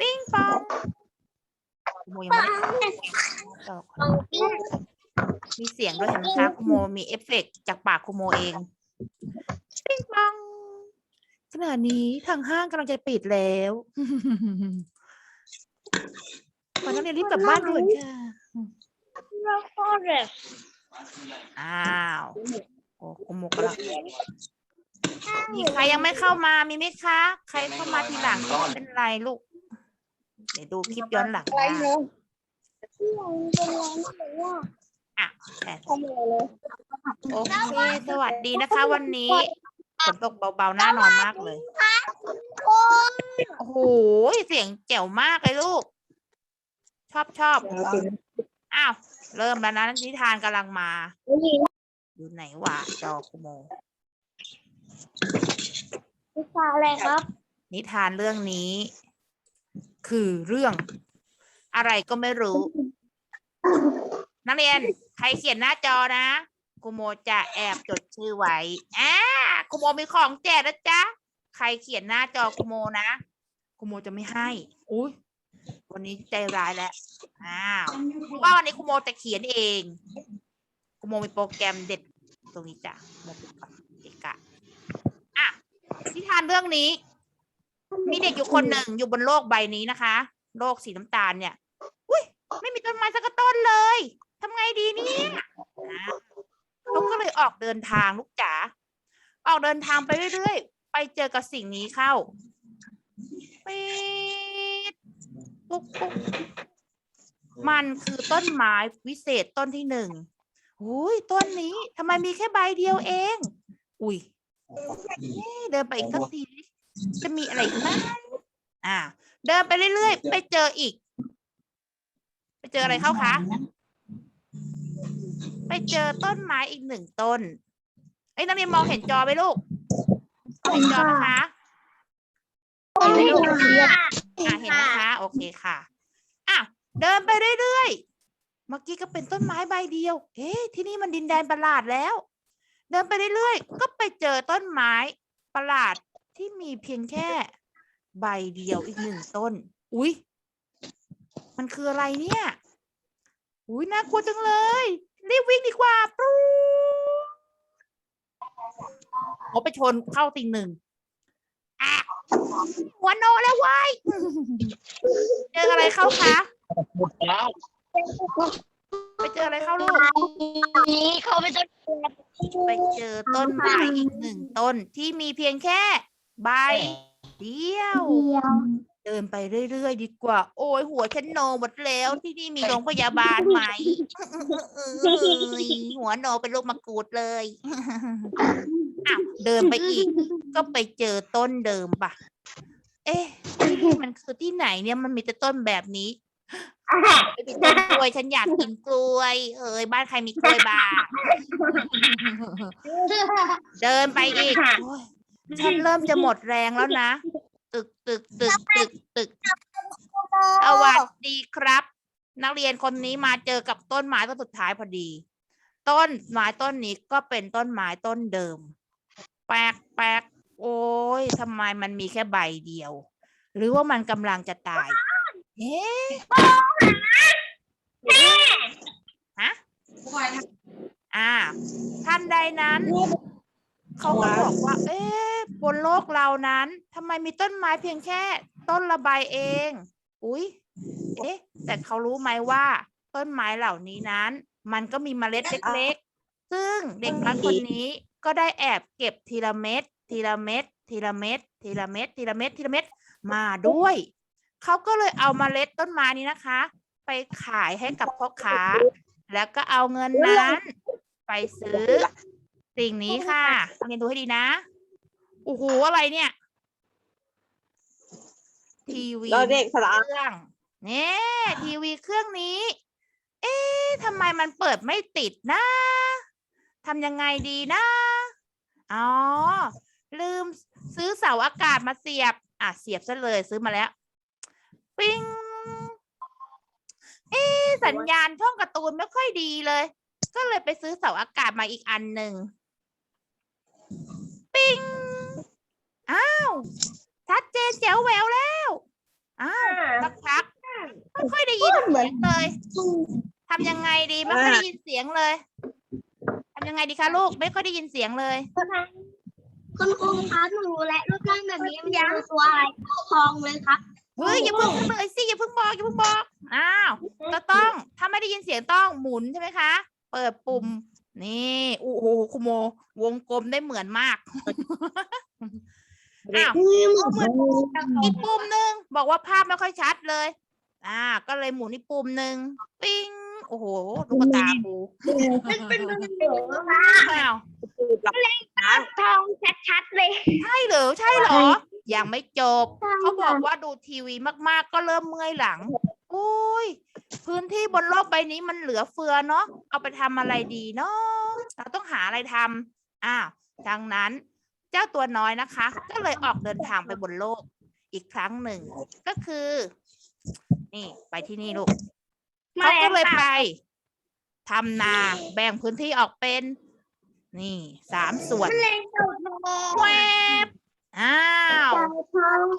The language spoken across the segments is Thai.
ปิ้งปองครูโมยังไม่ได้ต่อก่อนมีเสียงด้วยเห็นไหมคะครูโมมีเอฟเฟกต์จากปากครูโมเองปิ้งปองขณะนี้ทางห้างกำลังจะปิดแล้วขอนักเรียนรีบกลับบ้านด่วนค่ะอ้าวโอ้ครูโมกลังมีใครยังไม่เข้ามามีไหมคะ ใครเข้ามาทีหลังก็เป็นไรลูก เดี๋ยวดูคลิปย้อนหลังได้อะแต่โอเคสวัสดีนะคะ วันนี้ฝนตกเบาๆน่านอนมากเลย โอ้โหเสียงแจ๋วมากเลยลูก ชอบชอบอ้าวเริ่มแล้วนะนิทานกำลังมา อยู่ไหนวะจอคุโมอะไรครับ นิทานเรื่องนี้ คือเรื่อง อะไรก็ไม่รู้ นักเรียน ใครเขียนหน้าจอนะคุโมจะแอบจดชื่อไว้อ่าคุโมมีของแจกนะจ๊ะ ใครเขียนหน้าจอคุโมนะคุโมจะไม่ให้ อุ้ยวันนี้ใจร้ายแล้ว อ้าวเพราะว่าวันนี้คุโมจะเขียนเองคุโมมีโปรแกรมเด็ดตรงนี้จ้ะโมปิดก่อนเกะกะอะนิทานเรื่องนี้ มีเด็กอยู่คนหนึ่งอยู่บนโลกใบนี้นะคะ โลกสีน้ำตาลเนี่ย อุ้ยไม่มีต้นไม้สักต้นเลยทำไงดีเนี่ยอ่าเขาก็เลยออกเดินทางลูกจ๋าออกเดินทางไปเรื่อยๆ ไปเจอกับสิ่งนี้เข้าปี๊ดปุ๊กปุ๊กมันคือต้นไม้วิเศษต้นที่หนึ่งอุ้ยต้นนี้ทำไมมีแค่ใบเดียวเอง อุ้ย เอ๊ะเดินไปอีกสักทีดิ จะมีอะไรอีกไหมอ่า เดินไปเรื่อยๆ ไปเจออีก ไปเจออะไรเข้าคะไปเจอต้นไม้อีกหนึ่งต้นเอ้ยนักเรียนมองเห็นจอไหมลูกเห็นจอนะคะเห็นไหมลูกอะเห็นนะคะ โอเคค่ะอะเดินไปเรื่อยๆ เมื่อกี้ก็เป็นต้นไม้ใบเดียว เอ๊ะที่นี่มันดินแดนประหลาดแล้ว เดินไปเรื่อยๆ ก็ไปเจอต้นไม้ประหลาด ที่มีเพียงแค่ใบเดียวอีกหนึ่งต้น อุ๊ยมันคืออะไรเนี่ย อุ๊ยน่ากลัวจังเลย รีบวิ่งดีกว่าปรู๊ดเขาไปชนเข้าติ่งหนึ่งอะหัวโนแล้วเว้ายเจออะไรเข้าคะไปเจออะไรเข้าลูก นี้เขาไปต้นไปเจอต้นไม้อีกหนึ่งต้นที่มีเพียงแค่ ใบเดียวเดียว เดินไปเรื่อยๆดีกว่า โอ้ยหัวฉันโนหมดแล้วที่นี่มีโรงพยาบาลไหมเอ้ยหัวโนเป็นลูกมะกรูดเลยอ้าวเดินไปอีก ก็ไปเจอต้นเดิมปะเอ๊ะที่นี่มันคือที่ไหนเนี่ยมันมีแต่ต้นแบบนี้ไปเป็นต้นกล้วยฉันอยากกินกล้วย เอ้ยบ้านใครมีกล้วยบ้างเดินไปอีกโอ้ย ฉันเริ่มจะหมดแรงแล้วนะ ตึกตึกตึกตึกตึกสวัสดีครับ นักเรียนคนนี้มาเจอกับต้นไม้ต้นสุดท้ายพอดี ต้นไม้ต้นนี้ก็เป็นต้นไม้ต้นเดิม แปลกแปลกโอ้ยทำไมมันมีแค่ใบเดียว หรือว่ามันกำลังจะตายเอ๊ะฮะอ่า ท่านใดนั้น เขาก็บอกว่า เอ๊ะบนโลกเรานั้นทำไมมีต้นไม้เพียงแค่ต้นละใบเอง อุ๊ย เอ๊ะ แต่เขารู้ไหมว่า ต้นไม้เหล่านี้นั้น มันก็มีเมล็ดเล็กๆ ซึ่งเด็กนักคนนี้ก็ได้แอบเก็บทีละเม็ดทีละเม็ดทีละเม็ดทีละเม็ดทีละเม็ดทีละเม็ดมาด้วย เขาก็เลยเอาเมล็ดต้นไม้นี้นะคะ ไปขายให้กับพ่อค้า แล้วก็เอาเงินนั้น ไปซื้อ สิ่งนี้ค่ะเรียนดูให้ดีนะ โอ้โห อะไรเนี่ย ทีวีเราเด็กสระเครื่องเนี่ยทีวีเครื่องนี้ เอ๊ะทำไมมันเปิดไม่ติดนะทำยังไงดีนะ อ๋อ ลืมซื้อเสาอากาศมาเสียบ อะ เสียบซะเลยซื้อมาแล้ว ปิ้งเอ๊ะสัญญาณช่องการ์ตูนไม่ค่อยดีเลย ก็เลยไปซื้อเสาอากาศมาอีกอันหนึ่ง ปิ้งอ้าว ชัดเจนแจ๋วแหววแล้ว อ้าวสักพักไม่ค่อยได้ยินเสียงเลยทำยังไงดีไม่ค่อยได้ยินเสียงเลยทำยังไงดีคะลูกไม่ค่อยได้ยินเสียงเลย คุณครูคะหนูรู้และรูปร่างแบบนี้มันคือตัวอะไรทองเลยครับเฮ้ยอย่าเพิ่งเลยสิอย่าเพิ่งบอกอย่าเพิ่งบอกอ้าวก็ต้องถ้าไม่ได้ยินเสียงต้องหมุนใช่ไหมคะ เปิดปุ่ม นี่โอ้โหคุโม วงกลมได้เหมือนมาก อ้าวอีกปุ่มหนึ่งบอกว่าภาพไม่ค่อยชัดเลย อ่า ก็เลยหมุนอีกปุ่มหนึ่งปิ้งโอ้โหลูกตาปูมันเป็นมันเป็นอ้าวทองชัดๆเลย ใช่เหรอใช่เหรอ ยังไม่จบ เขาบอกว่าดูทีวีมากๆ ก็เริ่มเมื่อยหลังโอ้ย พื้นที่บนโลกใบนี้มันเหลือเฟือเนาะ เอาไปทำอะไรดีเนาะเราต้องหาอะไรทำอ้าวดังนั้นเจ้าตัวน้อยนะคะ ก็เลยออกเดินทางไปบนโลกอีกครั้งหนึ่ง ก็คือ นี่ไปที่นี่ลูกเขาก็เลยไปทำนาแบ่งพื้นที่ออกเป็น นี่สามส่วนแวบ อ้าว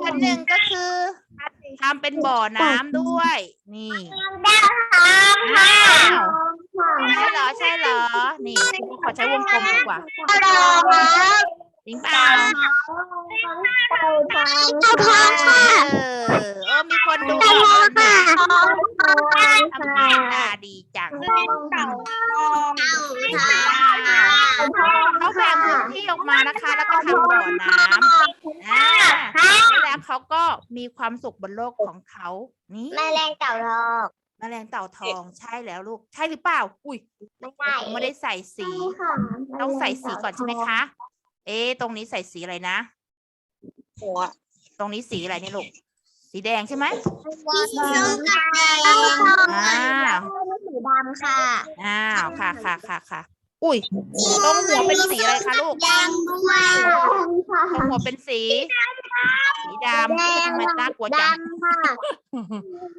อันหนึ่งก็คือทำเป็นบ่อน้ำด้วย นี่อ้าวใช่เหรอใช่เหรอ นี่ขอใช้วงกลมดีกว่าจริงเปล่าเต่าทองค่ะ เออเออมีคนดูออกด้วยนะทำไมตาดีจังเขาแบ่งพื้น ที่ออกมานะคะ แล้วก็ทำบ่อน้ำอ่าแล้วเขาก็มีความสุขบนโลกของเขานี่แมลงเต่าทองแมลงเต่าทองใช่แล้วลูก ใช่หรือเปล่า อุ้ยไม่ใช่ผมไม่ได้ใส่สี ต้องใส่สีก่อนใช่ไหมคะ เอ๊ะตรงนี้ใส่สีอะไรนะหัวตรงนี้สีอะไรเนี่ยลูก สีแดงใช่ไหมสีส้มกับแดงอ่าสีดำค่ะอ้าวค่ะค่ะค่ะค่ะ อุ้ยตรงหัวเป็นสีอะไรคะลูกดำด้วยตรงหัวเป็นสีสีดำอุ๊ยทำไมน่ากลัวจังดำค่ะ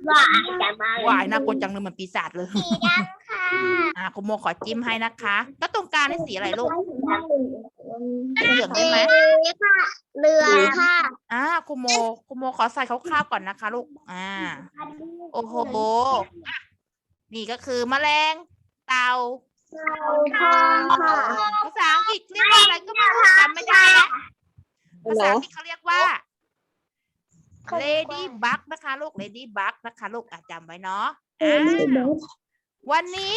หวานดำมากวายน่ากลัวจังเลยเหมือนปีศาจเลยสีดำค่ะอ่าคุณโมขอจิ้มให้นะคะ แล้วตรงกลางนี่สีอะไรลูกสีเหลืองใช่ไหมค่ะเรือค่ะอ่าคุณโมคุณโมขอใส่คร่าวๆก่อนนะคะ ลูกอ่าโอ้โหอะนี่ก็คือแมลงเต่า ทองค่ะภาษาอังกฤษเรียกว่าอะไรก็ไม่รู้จำไม่ได้แล้วภาษาอังกฤษเขาเรียกว่า lady bug นะคะลูก lady bug นะคะลูกอะจำไว้เนาะอ่าวันนี้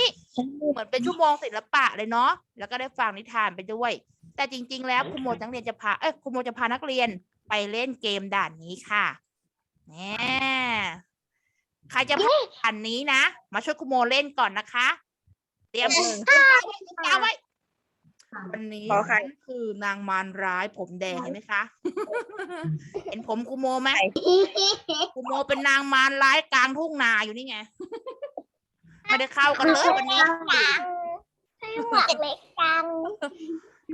เหมือนเป็นชั่วโมงศิลปะเลยเนาะแล้วก็ได้ฟังนิทานไปด้วย แต่จริง ๆ แล้วครูโมนักเรียนจะพาเอ้ยครูโมจะพานักเรียนไปเล่นเกมด่านนี้ค่ะแหมใครจะผ่านด่านนี้นะ มาช่วยครูโมเล่นก่อนนะคะ เตรียมมือเอาไว้วันนี้ขอใครคือนางมารร้ายผมแดงเห็นไหมคะ เห็นผมกูโมไหมกูโมเป็นนางมารร้ายกลางทุ่งนาอยู่นี่ไง ไม่ได้เข้ากันเลยวันนี้ให้หมวกเล็กจัง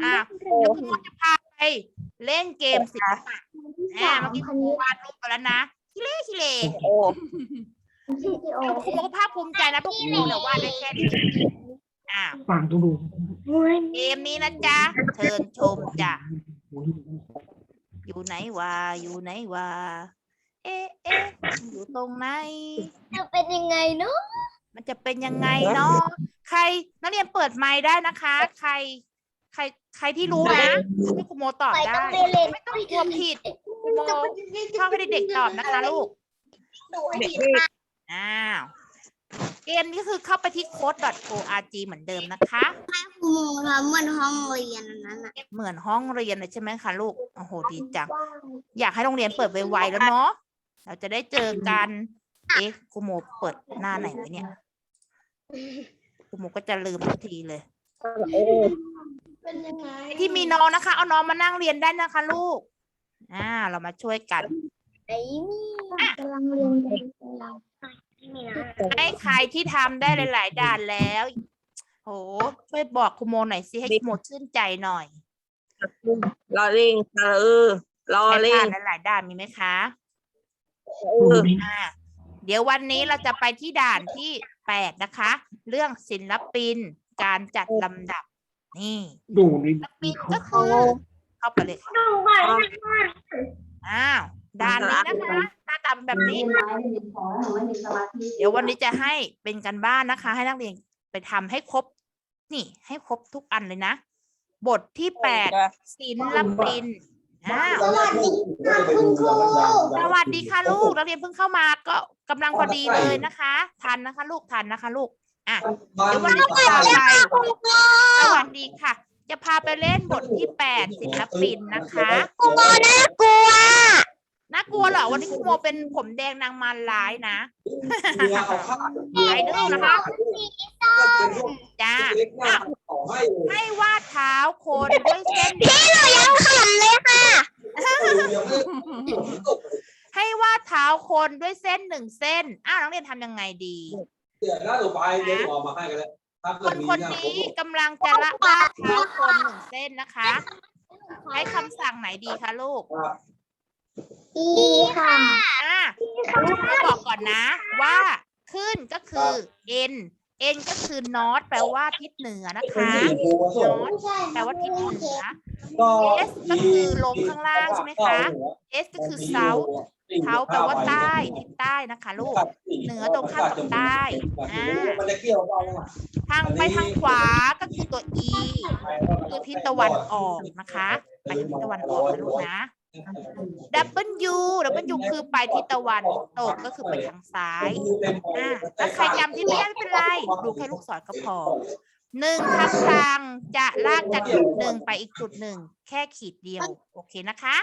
อะเดี๋ยวคุณโมจะพาไปเล่นเกมศิลปะแหมเมื่อกี้คุณโมวาดรูปไปแล้วนะคิเล่คิเล่ โอ้ คุณโมก็ภาคภูมิใจนะพวกคุณโมเนี่ยวาดได้แค่นี้อะฟังดูดูเกมนี้นะจ๊ะเชิญชมจ้ะอยู่ไหนวะอยู่ไหนวะเอ๊ะเอ๊ะอยู่ตรงไหนจะเป็นยังไงเนาะมันจะเป็นยังไงเนาะใครนักเรียนเปิดไมค์ได้นะคะ ใคร ใครใครที่รู้นะให้คุณโมตอบไปได้ต้องไปเล่นไม่ต้องกลัวผิดคุณโมชอบให้เด็กๆตอบนะคะลูกดูให้เด็กดีนี่ อ้าวเกมนี้คือเข้าไปที่ code.org เหมือนเดิมนะคะครูทำเหมือนห้องเรียนอันนั้นอะเหมือนห้องเรียนเลยใช่ไหมคะลูก โอ้โห ดีจัง อยากให้โรงเรียนเปิดไวๆแล้วเนาะ เราจะได้เจอกัน เอ๊ะครูโมเปิดหน้าไหนไว้เนี่ยครูโมก็จะลืมทุกทีเลยโอ้เป็นยังไงที่มีน้องนะคะ เอาน้องมานั่งเรียนได้นะคะลูก อ่า เรามาช่วยกัน ไอ้นี่กำลังเรียนกันเรา ไม่นะให้ใครที่ทำได้หลาย ๆ ด่านแล้ว โหช่วยบอกครูโมหน่อยสิให้ครูโมชื่นใจหน่อยรอเล่งเออรอใครเล่ผ่างนหลาย ๆ ด่านมีไหมคะเอออ่าเดี๋ยววันนี้เราจะไปที่ด่านที่แปดนะคะ เรื่องศิลปินการจัดลำดับ นี่ดูนี่ศิลปินก็คือเข้าไปเลยค่ะดูก่อนอ้าวด่านนี้นะคะ ตัดตาเป็นแบบนี้ เดี๋ยววันนี้จะให้เป็นกันบ้านนะคะ ให้นักเรียนไปทำให้ครบ นี่ ให้ครบทุกอันเลยนะ บทที่แปดศิลปินอ้าวสวัสดีค่ะคุณครูสวัสดีค่ะลูกนักเรียนเพิ่งเข้ามาก็กำลังพอดีเลยนะคะทันนะคะ ลูกทันนะคะลูกอะเดี๋ยววันนี้จะพาไปสวัสดีค่ะ จะพาไปเล่นบทที่แปดศิลปินนะคะครูโมน่ากลัว น่ากลัวเหรอวันนี้คุณโมเป็นผมแดงนางมารร้ายนะไปดูนะคะจ้าอ้าวให้วาดเท้าคนด้วยเส้นพี่หนูยังขำเลยค่ะ ให้วาดเท้าคนด้วยเส้นหนึ่งเส้น อ้าวนักเรียนทำยังไงดีเดี๋ยวหน้าต่อไปเดี๋ยวออกมาให้กันแล้วถ้าคเกิดนมีคนเยนี้กำลังจะละวาดเท้าคนหนึ่งเส้นนะคะให้คำสั่งไหนดีคะลูก ครับอีค่ะอะให้บอกก่อนนะ ว่าขึ้นก็คือ n n ก็คือ north แปลว่าทิศเหนือนะคะ north แปลว่าทิศเหนือก็ S ก็คือลงข้างล่างใช่ไหมคะ S ก็คือ south เท้าแปลว่าใต้ทิศใต้นะคะลูก เหนือตรงข้ามกับใต้อ่ามันจะเกี่ยวกันอะทางไปทางขวาก็คือตัว E คือทิศตะวันออกนะคะ ไปทางทิศตะวันออกนะลูกนะ W W คือไปทิศตะวันตกก็คือไปทางซ้ายอ่าถ้าใครจำที่ไม่ได้ไม่เป็นไรดูแค่ลูกศรก็พอหนึ่งคำสั่งจะลากจากจุดหนึ่งไปอีกจุดหนึ่งแค่ขีดเดียว โอเคนะคะ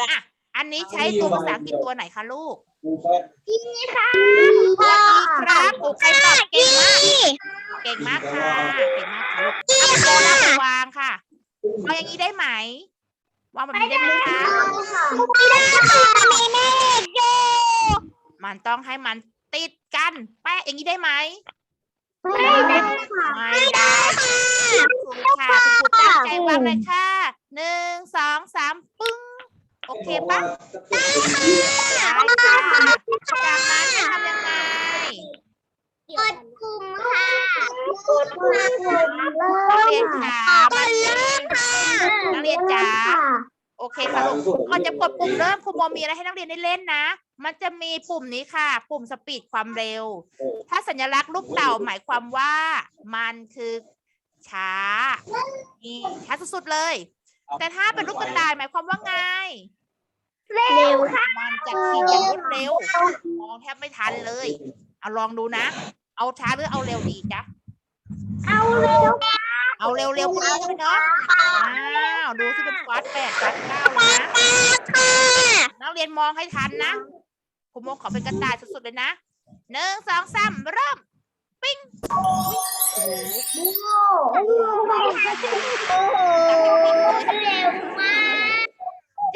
อะอันนี้ใช้ตัวภาษาอังกฤษตัวไหนคะลูกนี่ค่ะตัวนี้ครับโอเคตอบเก่งมากเก่งมากค่ะเก่งมากค่ะลูกเอาโบนัสไปวางค่ะเอาอย่างนี้ได้ไหม วางแบบนี้ได้ไหมคะไม่ได้ค่ะมีเมฆอยู่มันต้องให้มันติดกัน แปะอย่างนี้ได้ไหมไม่ได้ค่ะไม่ได้คุณครูค่ะคุณครูตั้งใจวางเลยค่ะหนึ่งสองสามปึ้งโอเคปะได้ค่ะจากนั้นจะทำยังไง กดปุ่มค่ะกดปุ่ม นักเรียนขามันนักเรียนจ๋า โอเคค่ะ ลูกก่อนจะกดปุ่มเริ่มครูโมมีอะไรให้นักเรียนได้เล่นนะ มันจะมีปุ่มนี้ค่ะ ปุ่มสปีดความเร็ว ถ้าสัญลักษณ์รูปเต่าหมายความว่ามันคือช้านี่ช้าสุดๆเลย แต่ถ้าเป็นรูปกระต่ายหมายความว่าไงเร็วค่ะมันจะขี่อย่างรวดเร็วมองแทบไม่ทันเลย เอาลองดูนะ เอาช้าหรือเอาเร็วดีจ๊ะเอาเร็ว เอาเร็วๆไปเลยเนาะอ้าวดูที่เป็นฟัดแปดฟัดเก้าเลยนะนักเรียนมองให้ทันนะคุณโมขอเป็นกระต่ายสุดๆเลยนะหนึ่งสองสามเริ่ม ปิ้งโอ้โหโอ้โหเร็วมาก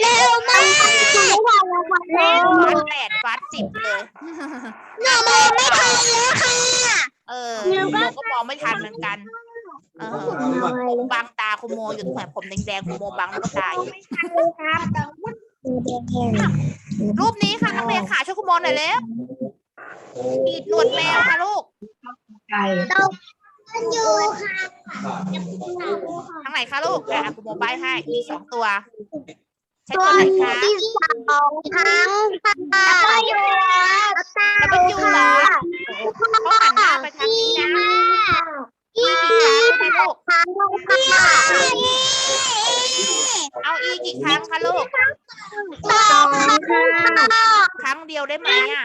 เร็วมากเร็วฟัดแปดฟัดสิบเลยหนูมองไม่ทันแล้วค่ะ เออคุณโมก็มองไม่ทันเหมือนกัน เออบังตาคุณโมอยู่ตรงไหนผมแดงๆคุณโมบังลูกตาอยู่รูปนี้ค่ะนักเรียนขาช่วยคุณโมหน่อยเร็วขีดหนวดแมวค่ะลูกอยู่ค่ะทางไหนคะลูกอะคุณโมใบให้มีสองตัวใช้ตัตัววไหนคะที่สองครั้งค่ะอยู่แล้วก็อยู่เหรอเขาหันหน้าไปทางนี้นะอีกี่ครั้งคะ ลูก ครั้งค่ะเอาอีกี่ครั้งคะลูก สองค่ะครั้งเดียวได้ไหมอะ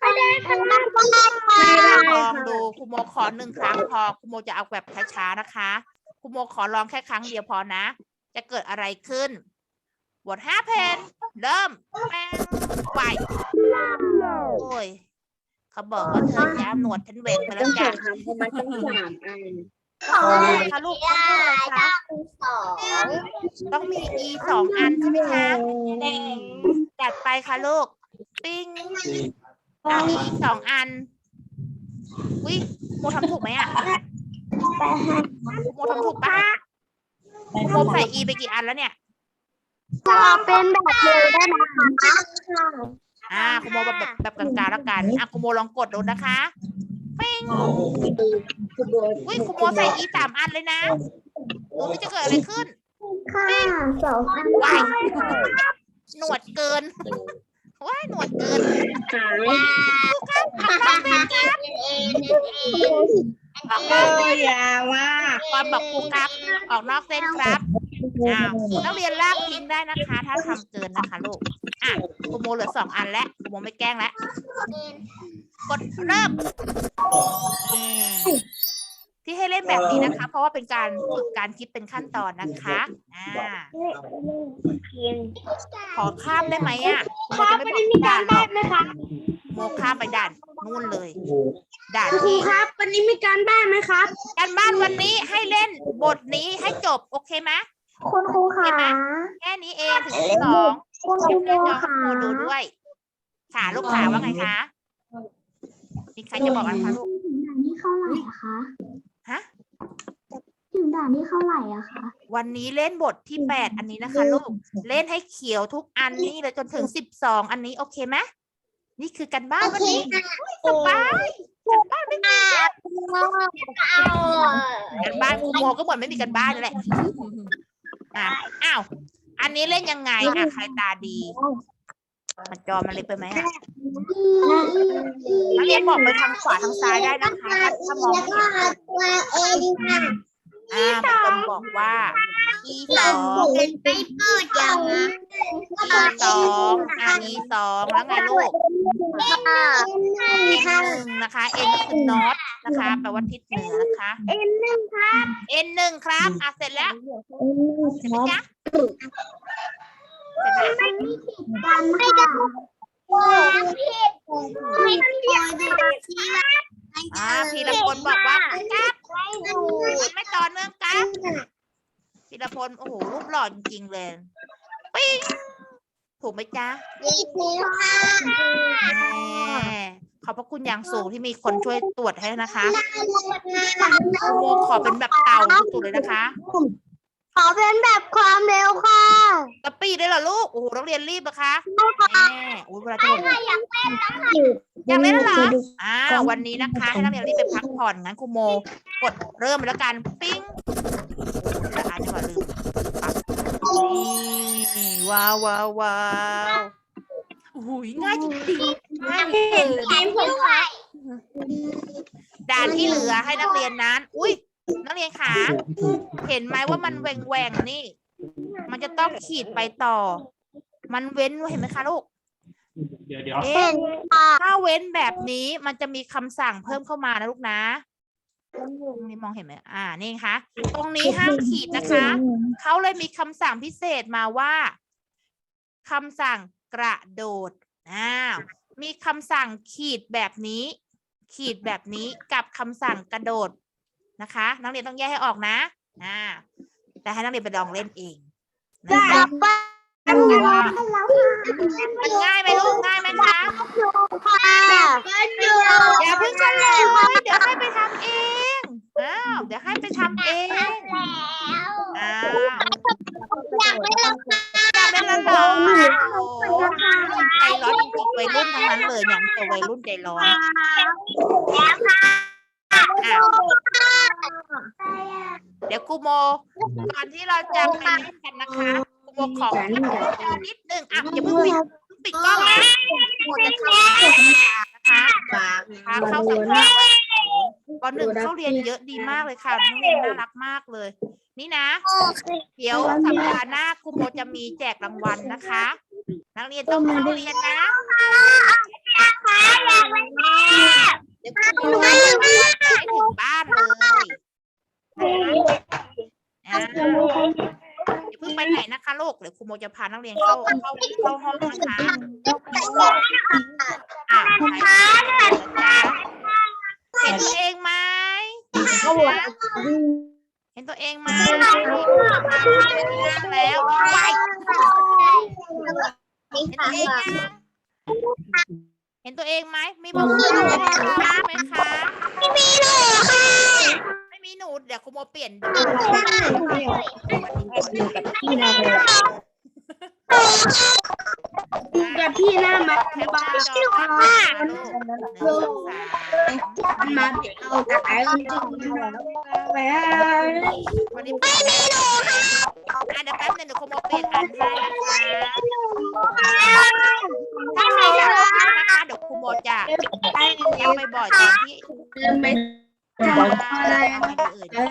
ไม่ได้ค่ะไม่ได้ลองดูครูโมขอหนึ่งครั้งพอครูโมจะเอาแบบช้าๆนะคะครูโมขอลองแค่ครั้งเดียวพอนะ จะเกิดอะไรขึ้นบทห้าเพนเริ่มแป้งไปโอ้ยเขาบอกว่าเธอย้ำหนวดฉันเหวงไปแล้วจ้ะ มันต้องสามอัน ต้องพูดอะไรคะลูกต้องพูดอะไรคะ สองต้องมี e สองอันใช่ไหมคะจัดไปค่ะลูก ปิ้งเอา e สองอัน อุ้ยโมทำถูกไหมอะโมทำถูกปะโมใส่ e ไปกี่อันแล้วเนี่ยขอเป็นแบบนี้ได้ไหมคะอ่าคุณโมแบบแบบแบบกลางๆแล้วกันอะคุณโมลองกดดูนะคะ ปิ้งอุ้ยคุณโมใส่ e สามอันเลยนะดูว่าจะเกิดอะไรขึ้น ค่ะสองพันว้ายหนวดเกินว้ายหนวดเกินหายออกเอนอกออย่าว่าก่อนบอกครูครับ ออกนอกเส้นครับอ้าวนักเรียนลากทิ้งได้นะคะ ถ้าทำเกินนะคะลูกอะครูโมเหลือสองอันแล้วครูโมไม่แกล้งแล้ว กดเริ่มอืมที่ให้เล่นแบบนี้นะคะ เพราะว่าเป็นการฝึกการคิดเป็นขั้นตอนนะคะอ่าขอข้ามได้ไหมอะโมจะไม่บอกด่านหรอกไหมคะโมข้ามไปด่านนู่นเลย ด่านครูที่ครับ วันนี้มีการบ้านไหมครับ การบ้านวันนี้ให้เล่นบทนี้ให้จบโอเคไหม คุณครูค่ะ แค่นี้เองถึงสิบสองคุณครูเดี๋ยวจะให้ค่ะครูดูด้วยค่ะลูกขาว่าไงคะ มีใครจะบอกอะไรคะลูกถึงด่านที่เท่าไหร่อะคะฮะ ถึงด่านที่เท่าไหร่อะคะวันนี้เล่นบทที่แปดอันนี้นะคะลูก เล่นให้เขียวทุกอันนี้เลยจนถึงสิบสองอันนี้โอเคไหมนี่คือการบ้านวันนี้สบายการบ้านไม่มีการบ้านครูโมก็เหมือนไม่มีการบ้านนั่นแหละอะอ้าวอันนี้เล่นยังไงอะใครตาดี มันจอมันเล็กไปไหมอะนักเรียนบอกไปทางขวาทางซ้ายได้นะคะถ้าถ้ามองไม่เห็นอ่ามีคนบอกว่าอีสองเป็นไปเปิดอย่างอีสองอ่าอีสองแล้วไงลูกเอ็นหนึ่งนะคะเอ็นก็คือนอตนะคะแปลว่าทิศเหนือนะคะเอ็นหนึ่งครับเอ็นหนึ่งครับอะเสร็จแล้วเสร็จไห มจ๊ะเสร็จแล้วกันค่ะความผิดไม่ผิดที่ว่าอ่าพีรพลบอกว่าครับมันไม่ต่อเนื่องครับพีรพลโอ้โหรูปหล่อจริงๆเลยปิ้งถูกไหมจ๊ะนี่คือค่ะแม่ขอบพระคุณอย่างสูงที่มีคนช่วยตรวจให้นะคะครูโมขอเป็นแบบเต่าสุดๆเลยนะคะ ขอเป็นแบบความเร็วค่ะสปีดได้เหรอลูก โอ้โหนักเรียนรีบนะคะแม่โอ้ยเวลาจะหมด อยากเป็นแล้วค่ะอยากเล่นแล้วเหรอ อ่า วันนี้นะคะ ให้นักเรียนรีบไปพักผ่อน งั้นครูโม กดเริ่มเลยแล้วกัน ปิ้งโอ้โหอ่านดีกว่าลืมปั๊บนี่ว้าวว้าวว้าวโอ้โหง่ายจริงๆง่ายจริงๆเลยแขนผมค่ะด่านที่เหลือให้นักเรียนนั้น อุ้ย นักเรียนขาเห็นไหมว่ามันแหว่งแหว่งๆนี่ มันจะต้องขีดไปต่อ มันเว้นเห็นไหมคะลูกเดี๋ยวเดี๋ยวเอ๊ะถ้าเว้นแบบนี้มันจะมีคำสั่งเพิ่มเข้ามานะลูกนะนี่มองเห็นไหมอ่า นี่คะ ตรงนี้ห้ามขีดนะคะ เขาเลยมีคำสั่งพิเศษมาว่าคำสั่งกระโดด อ้าว มีคำสั่งขีดแบบนี้ ขีดแบบนี้กับคำสั่งกระโดด นะคะ นักเรียนต้องแยกให้ออกนะอ่าแต่ให้นักเรียนไปลองเล่นเองนะคะมันง่ายไหมลูกง่ายไหมคะเป็นอยู่อย่าเพิ่งเฉลยเดี๋ยวให้ไปทำเองอ้าวเดี๋ยวให้ไปทำเองอ้าวอยากเป็นแล้วค่ะอยากเป็นละเหรอโอ้ใจร้อนจริงๆวัยรุ่นทั้งนั้นเลยเนี่ยมีแต่วัยรุ่นใจร้อนอ้าว เดี๋ยวครูโม ก่อนที่เราจะไปเล่นกันนะคะครูโมขอนิดนึงอะอย่าเพิ่งปิดปิดกล้องนะครูโมจะเข้านะคะพาเข้าสัมภาษณ์ว่าก่อนหนึ่งเข้าเรียนเยอะดีมากเลยค่ะน้องเรียนน่ารักมากเลย นี่นะ เดี๋ยวสัปดาห์หน้าครูโมจะมีแจกรางวัลนะคะ นักเรียนต้องเข้าเรียนนะ เดี๋ยวครูโมจะให้รางวัลให้ถึงบ้านเลยอ่าอย่าเพิ่งไปไหนนะคะลูกเดี๋ยวครูโมจะพานักเรียนเข้าเข้าเข้าห้องนะคะอ่าใครเห็นตัวเองไหมเห็นตัวเองไหมนั่งแล้วไปเห็นตัวเองยัง เห็นตัวเองไหมมีบอกว่าไหมคะไม่มีหนูค่ะไม่มีหนูเดี๋ยวครูโมเปลี่ยนดูกับพี่หน้ามาแคปหน้าจอไว้ค่ะลูกหนึ่งสองสามมาเอาแต่ไอ้วันนี้เป็น อะเดี๋ยวแป๊บนึงเดี๋ยวครูโมเปลี่ยนอันให้นะคะถ้าใครอยากเล่นะคะเดี๋ยวครูโมจะย้ำบ่อยๆตอนที่ไม่จะอะไรเอ่ยอะ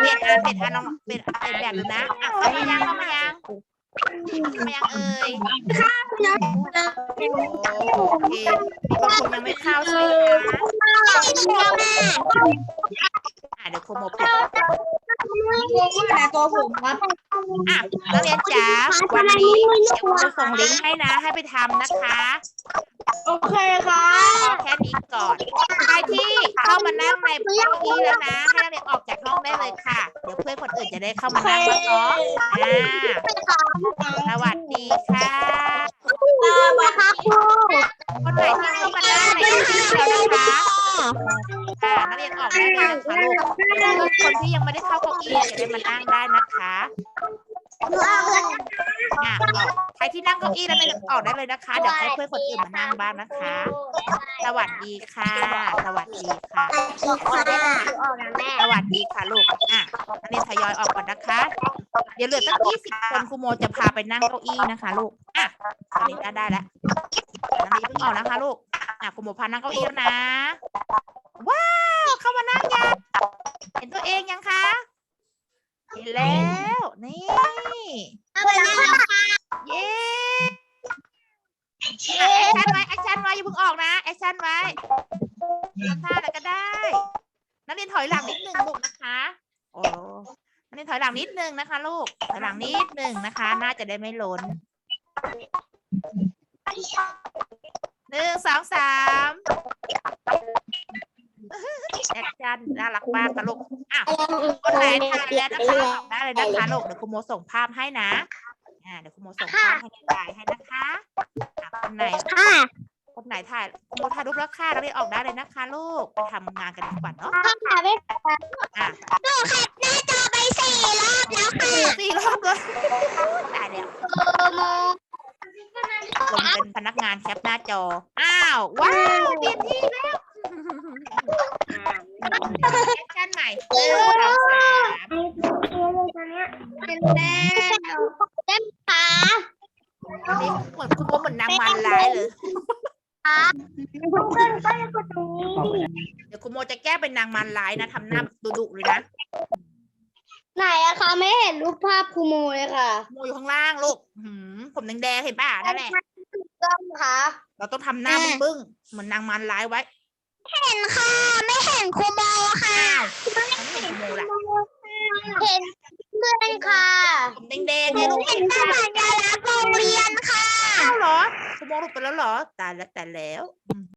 เปลี่ยนอันเปลี่ยนอันลองเปลี่ยนเปลี่ยนแบบดูนะอะเข้ามายังเข้ามายังเข้ามายังเอ่ยโอเคมีบางคนยังไม่เข้าใช่ไหมคะอะเดี๋ยวโคโมเปิด แต่ตัวผมครับอะนักเรียนจ๋าวันนี้เดี๋ยวครูจะส่งลิงก์ให้นะ ให้ไปทำนะคะ โอเคค่ะพอแค่นี้ก่อน ใครที่เข้ามานั่งในเก้าอี้แล้วนะให้นักเรียนออกจากห้องได้เลยค่ะ เดี๋ยวเพื่อนคนอื่นจะได้เข้ามานั่งแล้วเนาะอ่าสวัสดีค่ะค่ะครูคนไหนที่เข้ามานั่งในเก้าอี้แล้วนะคะค่ะนักเรียนออกได้เลยนะคะลูกเดี๋ยวคนที่ยังไม่ได้เข้าเก้าอี้จะได้มานั่งได้นะคะอะออก ใครที่นั่งเก้าอี้แล้วไม่ออกได้เลยนะคะ เดี๋ยวให้เพื่อนคนอื่นมานั่งบ้างนะคะ สวัสดีค่ะ สวัสดีค่ะขอได้ออกนะแม่สวัสดีค่ะลูก อะนักเรียนทยอยออกก่อนนะคะ เดี๋ยวเหลือตั้งยี่สิบคนครูโมจะพาไปนั่งเก้าอี้นะคะ ลูก อะตอนนี้ได้ได้แล้วนักเรียนเพิ่งออกนะคะ ลูก อะครูโมพานั่งเก้าอี้แล้วนะ ว้าว เข้ามานั่งยัง เห็นตัวเองยังคะ เห็นแล้ว นี่เย้แอคชั่นไว้แอคชั่นไว้อย่าเพิ่งออกนะแอคชั่นไว้ทำท่าอะไรก็ได้ นักเรียนถอยหลังนิดนึงลูกนะคะ โอ้นักเรียนถอยหลังนิดนึงนะคะ ลูก ถอยหลังนิดนึงนะคะ น่าจะได้ไม่ล้นหนึ่งสองสาม แอคชั่นน่ารักมากค่ะลูกอะคนไหนถ่ายแล้วนะคะออกได้เลยนะคะลูกเดี๋ยวครูโมส่งภาพให้นะอ่าเดี๋ยวครูโมส่งภาพให้ในไลน์ให้นะคะอะคนไหนค่ะคนไหนถ่ายครูโมถ่ายรูปแล้วค่ะเราเรียนออกได้เลยนะคะลูกไปทำงานกันดีกว่าเนาะค่ะไม่อะ หนูขัดหน้าจอไปสี่รอบแล้วค่ะสี่รอบเลยได้แล้วโมลงเป็นพนักงานแคปหน้าจอ อ้าว ว้าวเปลี่ยนที่แล้วแอคชั่นใหม่หนึ่งสองสาม เป็นแล้วเต็มขา อันนี้เหมือนครูโมเหมือนนางมันร้ายเลย เพื่อนก็ยังกดตรงนี้ เดี๋ยวครูโมจะแก้เป็ นนางมันร้ายนะทำหน้าดุดุๆเลยนะไหนอะคะไม่เห็นรูปภาพครูโมเลยค่ะโมอยู่ข้างล่างลูกหืมผมแดงๆเห็นป่ะนั่นแหละต้องค่ะ เราต้องทำหน้าบึ้งๆเหมือนนางมันร้ายไว้เห็นค่ะ ไม่เห็นครูโมค่ะ อ้าวมันไม่เห็นครูโมล่ะเห็นเพื่อนค่ะผมแดงๆไงลูกเห็นแต่สัญลักษณ์โรงเรียนค่ะ อ้าวเหรอครูโมหลุดไปแล้วเหรอตายแล้วแต่แล้ว